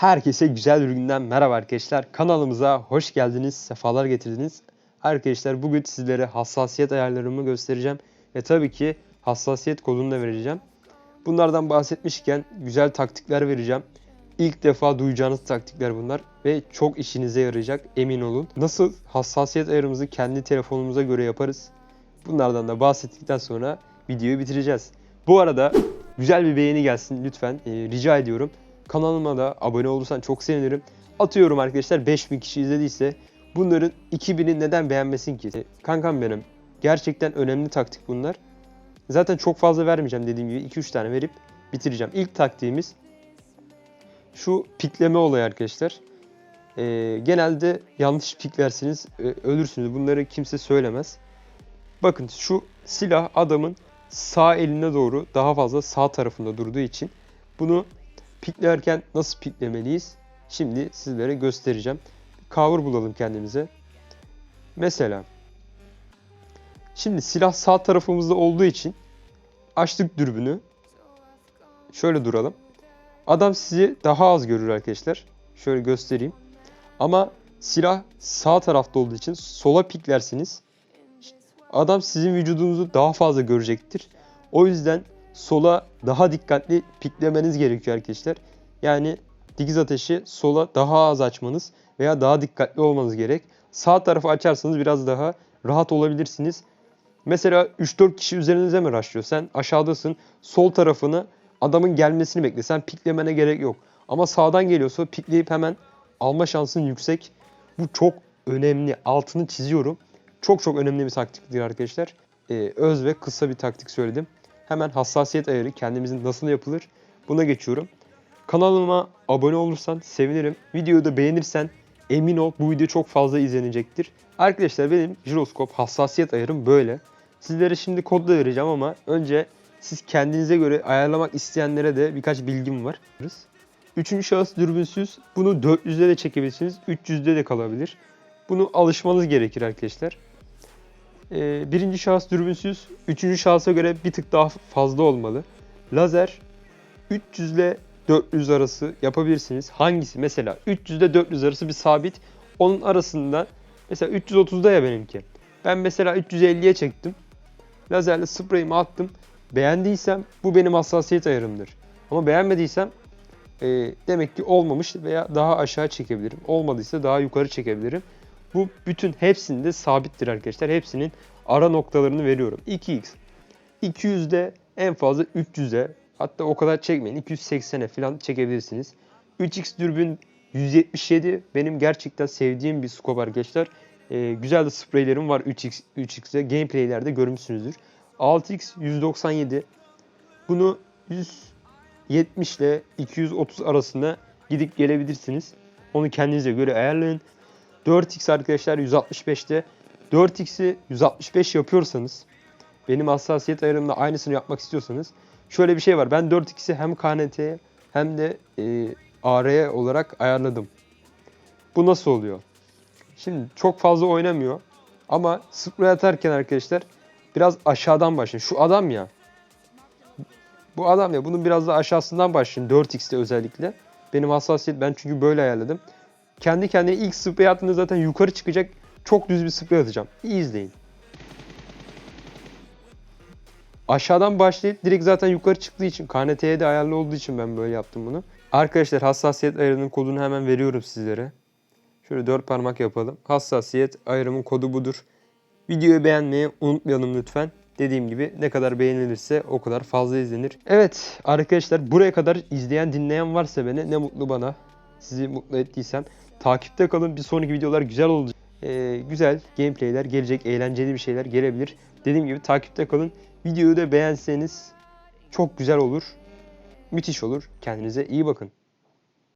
Herkese güzel bir günden merhaba arkadaşlar. Kanalımıza hoş geldiniz, sefalar getirdiniz. Arkadaşlar bugün sizlere hassasiyet ayarlarımı göstereceğim. Ve tabii ki hassasiyet kodunu da vereceğim. Bunlardan bahsetmişken güzel taktikler vereceğim. İlk defa duyacağınız taktikler bunlar ve çok işinize yarayacak emin olun. Nasıl hassasiyet ayarımızı kendi telefonumuza göre yaparız? Bunlardan da bahsettikten sonra videoyu bitireceğiz. Bu arada güzel bir beğeni gelsin lütfen Ee, rica ediyorum. Kanalıma da abone olursan çok sevinirim. Atıyorum arkadaşlar 5000 kişi izlediyse bunların 2000'i neden beğenmesin ki? Kankam benim gerçekten önemli taktik bunlar. Zaten çok fazla vermeyeceğim dediğim gibi 2-3 tane verip bitireceğim. İlk taktiğimiz şu pikleme olayı arkadaşlar. Ee, genelde yanlış piklersiniz, e, ölürsünüz. Bunları kimse söylemez. Bakın şu silah adamın sağ eline doğru daha fazla sağ tarafında durduğu için bunu piklerken nasıl piklemeliyiz? Şimdi sizlere göstereceğim. Cover bulalım kendimize. Mesela şimdi silah sağ tarafımızda olduğu için açtık dürbünü. Şöyle duralım. Adam sizi daha az görür arkadaşlar. Şöyle göstereyim. Ama silah sağ tarafta olduğu için sola piklersiniz. Adam sizin vücudunuzu daha fazla görecektir. O yüzden sola daha dikkatli piklemeniz gerekiyor arkadaşlar. Yani dikiz ateşi sola daha az açmanız veya daha dikkatli olmanız gerek. Sağ tarafı açarsanız biraz daha rahat olabilirsiniz. Mesela 3-4 kişi üzerinize mi rushlıyor? Sen aşağıdasın. Sol tarafını adamın gelmesini bekle. Sen piklemene gerek yok. Ama sağdan geliyorsa pikleyip hemen alma şansın yüksek. Bu çok önemli. Altını çiziyorum. Çok çok önemli bir taktiktir arkadaşlar. Ee, öz ve kısa bir taktik söyledim. Hemen hassasiyet ayarı kendimizin nasıl yapılır buna geçiyorum. Kanalıma abone olursan sevinirim. Videoyu da beğenirsen emin ol bu video çok fazla izlenecektir. Arkadaşlar benim jiroskop hassasiyet ayarım böyle. Sizlere şimdi kod da vereceğim ama önce siz kendinize göre ayarlamak isteyenlere de birkaç bilgim var. Üçüncü şahıs dürbünsüz. Bunu 400'de de çekebilirsiniz. 300'de de kalabilir. Bunu alışmanız gerekir arkadaşlar. Ee, birinci şahıs dürbünsüz. Üçüncü şahısa göre bir tık daha fazla olmalı. Lazer 300 ile 400 arası yapabilirsiniz. Hangisi? Mesela 300 ile 400 arası bir sabit. Onun arasında mesela 330'da ya benimki. Ben mesela 350'ye çektim. Lazerle spreyimi attım. Beğendiysem bu benim hassasiyet ayarımdır. Ama beğenmediysem e, demek ki olmamış veya daha aşağı çekebilirim. Olmadıysa daha yukarı çekebilirim. Bu bütün hepsinde sabittir arkadaşlar. Hepsinin ara noktalarını veriyorum. 2x. 200'de en fazla 300'e hatta o kadar çekmeyin. 280'e falan çekebilirsiniz. 3x dürbün 177 benim gerçekten sevdiğim bir scope arkadaşlar. Ee, güzel de spreylerim var 3x 3x'e. Gameplaylerde görmüşsünüzdür. 6x 197. Bunu 170 ile 230 arasında gidip gelebilirsiniz. Onu kendinize göre ayarlayın. 4x arkadaşlar 165'te. 4x'i 165 yapıyorsanız benim hassasiyet ayarımda aynısını yapmak istiyorsanız şöyle bir şey var. Ben 4x'i hem KNT'ye hem de e, AR'ye olarak ayarladım. Bu nasıl oluyor? Şimdi çok fazla oynamıyor. Ama sprey atarken arkadaşlar biraz aşağıdan başlayın. Şu adam ya. Bu adam ya. Bunun biraz da aşağısından başlayın. 4x'te özellikle. Benim hassasiyet ben çünkü böyle ayarladım. Kendi kendine ilk sprey attığında zaten yukarı çıkacak. Çok düz bir sprey atacağım. İyi izleyin. Aşağıdan başlayıp direkt zaten yukarı çıktığı için KNT'ye de ayarlı olduğu için ben böyle yaptım bunu. Arkadaşlar hassasiyet ayarının kodunu hemen veriyorum sizlere. Şöyle dört parmak yapalım. Hassasiyet ayarımın kodu budur. Videoyu beğenmeyi unutmayalım lütfen. Dediğim gibi ne kadar beğenilirse o kadar fazla izlenir. Evet arkadaşlar buraya kadar izleyen dinleyen varsa beni ne mutlu bana. Sizi mutlu ettiysem. Takipte kalın. Bir sonraki videolar güzel olacak. Ee, güzel gameplayler gelecek. Eğlenceli bir şeyler gelebilir. Dediğim gibi takipte kalın. Videoyu da beğenseniz çok güzel olur. Müthiş olur. Kendinize iyi bakın.